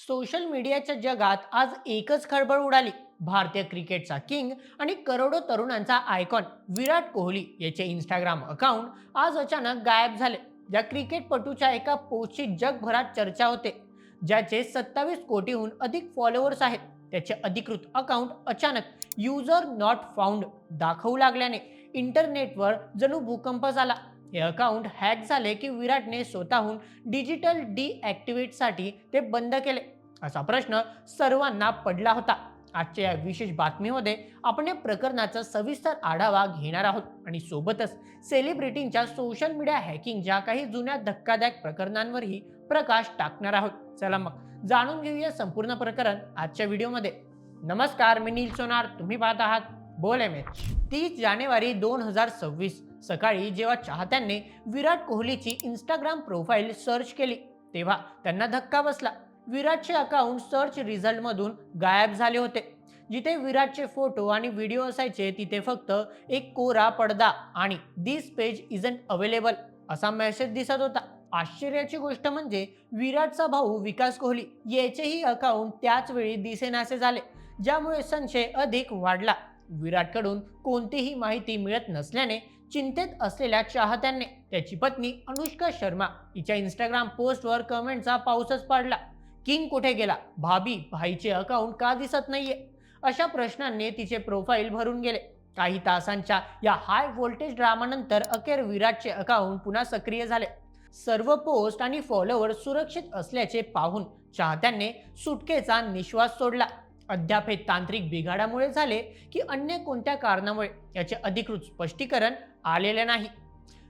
Social मीडियाच्या जगात आज एकच खळबळ उडाली. भारतीय क्रिकेटचा किंग आणि करोडो तरुणांचा आयकॉन विराट कोहली याचे इंस्टाग्राम अकाउंट आज अचानक गायब झाले. या क्रिकेटपटूच्या एका पोस्टची जगभरात चर्चा होते ज्याचे सत्तावीस कोटीहून अधिक फॉलोअर्स आहेत त्याचे अधिकृत अकाउंट अचानक युजर नॉट फाउंड दाखवू लागल्याने इंटरनेटवर जणू भूकंप झाला. हे अकाउंट हॅक झाले की विराटने स्वतःहून डिजिटल डिॲक्टिवेटसाठी ते बंद केले. असा प्रश्न सर्वांना पडला होता. आजच्या या विशेष बातमीमध्ये आपण या प्रकरणाचा सविस्तर आढावा घेणार आहोत. आणि सोबतच सेलिब्रिटींच्या सोशल मीडिया हॅकिंगच्या काही जुन्या धक्कादायक प्रकरणांवरही प्रकाश टाकणार आहोत. चला मग जाणून घेऊया संपूर्ण प्रकरण आजच्या व्हिडिओमध्ये. नमस्कार मी नील सोनार. तुम्ही पाहत आहात बोल एम एच. तीस जानेवारी दोन हजार सव्वीस. सकाळी जेव्हा चाहत्यांनी विराट कोहलीची इंस्टाग्राम प्रोफाईल सर्च केली तेव्हा त्यांना धक्का बसला. विराटचे अकाउंट सर्च रिझल्टमधून गायब झाले होते. जिथे विराटचे फोटो आणि व्हिडिओ असायचे तिथे फक्त एक कोरा पडदा आणि दिस पेज इजंट अवेलेबल असा मेसेज दिसत होता. आश्चर्याची गोष्ट म्हणजे विराटचा भाऊ विकास कोहली याचेही अकाउंट त्याच वेळी दिसेनासे झाले ज्यामुळे संशय अधिक वाढला. विराटकडून कोणतीही माहिती मिळत नसल्याने चिंतेत असलेल्या चाहत्यांनी त्याची पत्नी अनुष्का शर्मा हिच्या इंस्टाग्राम पोस्टवर कमेंटचा पाऊसच पाडला. किंग कुठे गेला? भाभी भाईचे अकाउंट का दिसत नाहीये? अशा प्रश्नांनी तिचे प्रोफाईल भरून गेले. काही तासांच्या या हाय व्होल्टेज ड्रामानंतर अखेर विराटचे अकाउंट पुन्हा सक्रिय झाले. सर्व पोस्ट आणि फॉलोअर सुरक्षित असल्याचे पाहून चाहत्यांनी सुटकेचा निश्वास सोडला. अद्याप हे तांत्रिक बिघाडामुळे झाले की अन्य कोणत्या कारणामुळे याचे अधिकृत स्पष्टीकरण आलेले नाही.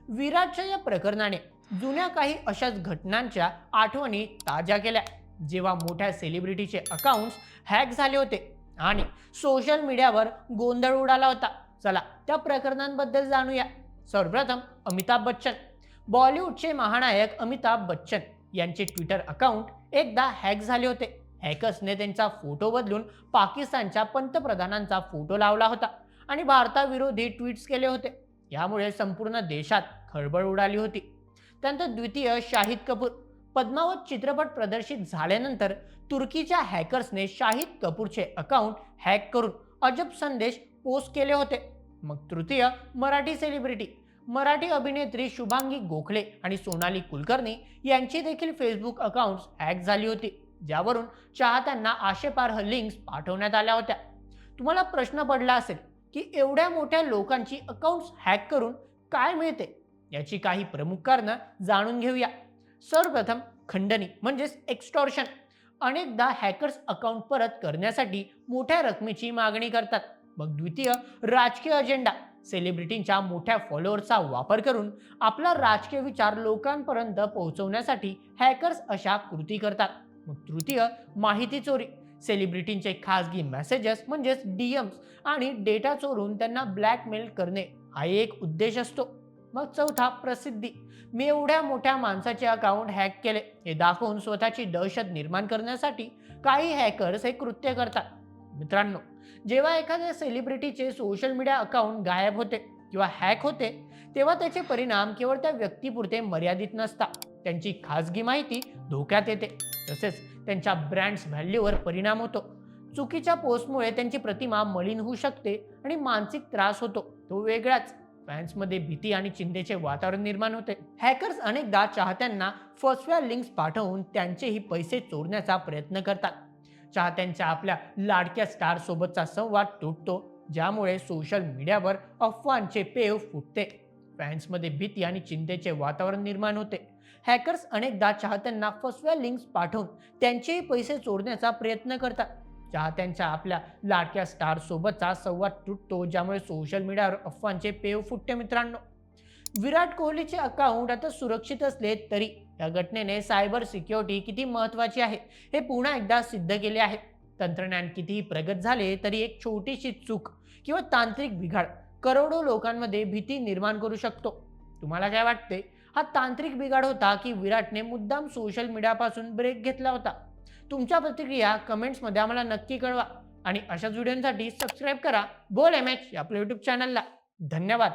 विराटच्या या प्रकरणाने जुन्या काही अशाच घटनांच्या आठवणी ताज्या केल्या जेव्हा मोठ्या सेलिब्रिटीचे अकाउंट्स हॅक झाले होते आणि सोशल मीडियावर गोंधळ उडाला होता. चला त्या प्रकरणांबद्दल जाणूया. सर्वप्रथम अमिताभ बच्चन. बॉलिवूडचे महानायक अमिताभ बच्चन यांचे ट्विटर अकाउंट एकदा हॅक झाले होते. हॅकर्सने त्यांचा फोटो बदलून पाकिस्तानच्या पंतप्रधानांचा फोटो लावला होता आणि भारताविरोधी ट्विट्स केले होते. यामुळे संपूर्ण देशात खळबळ उडाली होती. त्यानंतर द्वितीय शाहिद कपूर. पद्मावत चित्रपट प्रदर्शित झाल्यानंतर तुर्कीच्या हॅकर्सने शाहिद कपूरचे अकाउंट हॅक करून अजब संदेश पोस्ट केले होते. मग तृतीय मराठी सेलिब्रिटी. मराठी अभिनेत्री शुभांगी गोखले आणि सोनाली कुलकर्णी यांची देखील फेसबुक अकाउंट्स हॅक झाली होती. ज्यावरून चाहत्यांना आशेपार लिंक्स पाठवण्यात आल्या होत्या. तुम्हाला प्रश्न पडला असेल की एवढ्या मोठ्या लोकांची अकाउंट्स हॅक करून काय मिळते? याची काही प्रमुख कारणं जाणून घेऊया. सर्वप्रथम खंडणी म्हणजेच एक्स्टॉर्शन अनेकदा हॅकर्स अकाउंट परत करण्यासाठी मोठ्या रकमेची मागणी करतात. मग द्वितीय राजकीय अजेंडा सेलिब्रिटींच्या मोठ्या फॉलोअर्सचा वापर करून आपला राजकीय विचार लोकांपर्यंत पोहोचवण्यासाठी हॅकर्स अशा कृती करतात. मग तृतीय माहिती चोरी. सेलिब्रिटींचे खासगी मेसेजेस म्हणजेच डीएम्स आणि डेटा चोरून त्यांना ब्लॅकमेल करणे. हा एक उद्देश असतो. मग चौथा प्रसिद्धी. मी एवढ्या मोठ्या माणसाचे अकाउंट हॅक केले. हे दाखवून स्वतःची दहशत निर्माण करण्यासाठी काही हॅकर्स हे कृत्य करतात. मित्रांनो जेव्हा एखाद्या सेलिब्रिटीचे सोशल मीडिया अकाउंट गायब होते किंवा हॅक होते तेव्हा त्याचे परिणाम केवळ त्या व्यक्तीपुरते मर्यादित नसतात. त्यांची खासगी माहिती धोक्यात येते. तसेच त्यांच्या ब्रँड्स व्हॅल्यूवर परिणाम होतो. चुकीच्या पोस्टमुळे त्यांची प्रतिमा मलिन होऊ शकते आणि मानसिक त्रास होतो. तो वेगळाच. फॅन्समध्ये भीती आणि चिंतेचे वातावरण निर्माण होते. हॅकर्स अनेकदा चाहत्यांना फसव्या लिंक्स पाठवून त्यांचेही पैसे चोरण्याचा प्रयत्न करतात. चाहत्यांच्या आपल्या लाडक्या स्टारसोबतचा संवाद तुटतो. ज्यामुळे सोशल मीडियावर अफवांचे पेव फुटते. फॅन्समध्ये भीती आणि चिंतेचे वातावरण निर्माण होते. हॅकर्स अनेकदा चाहत्यांना फसव्या लिंक्स पाठवून त्यांचेही पैसे चोरण्याचा प्रयत्न करतात. चाहत्यांच्या आपल्या लाडक्या स्टारसोबतचा संवाद तुटतो ज्यामुळे सोशल मीडियावर अफवांचे पेव फुटते मित्रांनो. विराट कोहलीचे अकाउंट आता सुरक्षित असले तरी या घटनेने सायबर सिक्युरिटी किती महत्वाची आहे हे पुन्हा एकदा सिद्ध केले आहे. तंत्रज्ञान कितीही प्रगत झाले तरी एक छोटीशी चूक किंवा तांत्रिक बिघाड करोडो लोकांमध्ये भीती निर्माण करू शकतो. तुम्हाला काय वाटते? हा तांत्रिक बिघाड होता की विराटने मुद्दाम सोशल मीडियापासून ब्रेक घेतला होता? तुमच्या प्रतिक्रिया कमेंट्समध्ये आम्हाला नक्की कळवा आणि अशाच व्हिडिओसाठी सबस्क्राईब करा. बोल एम एच आपल्या यूट्यूब चॅनलला धन्यवाद.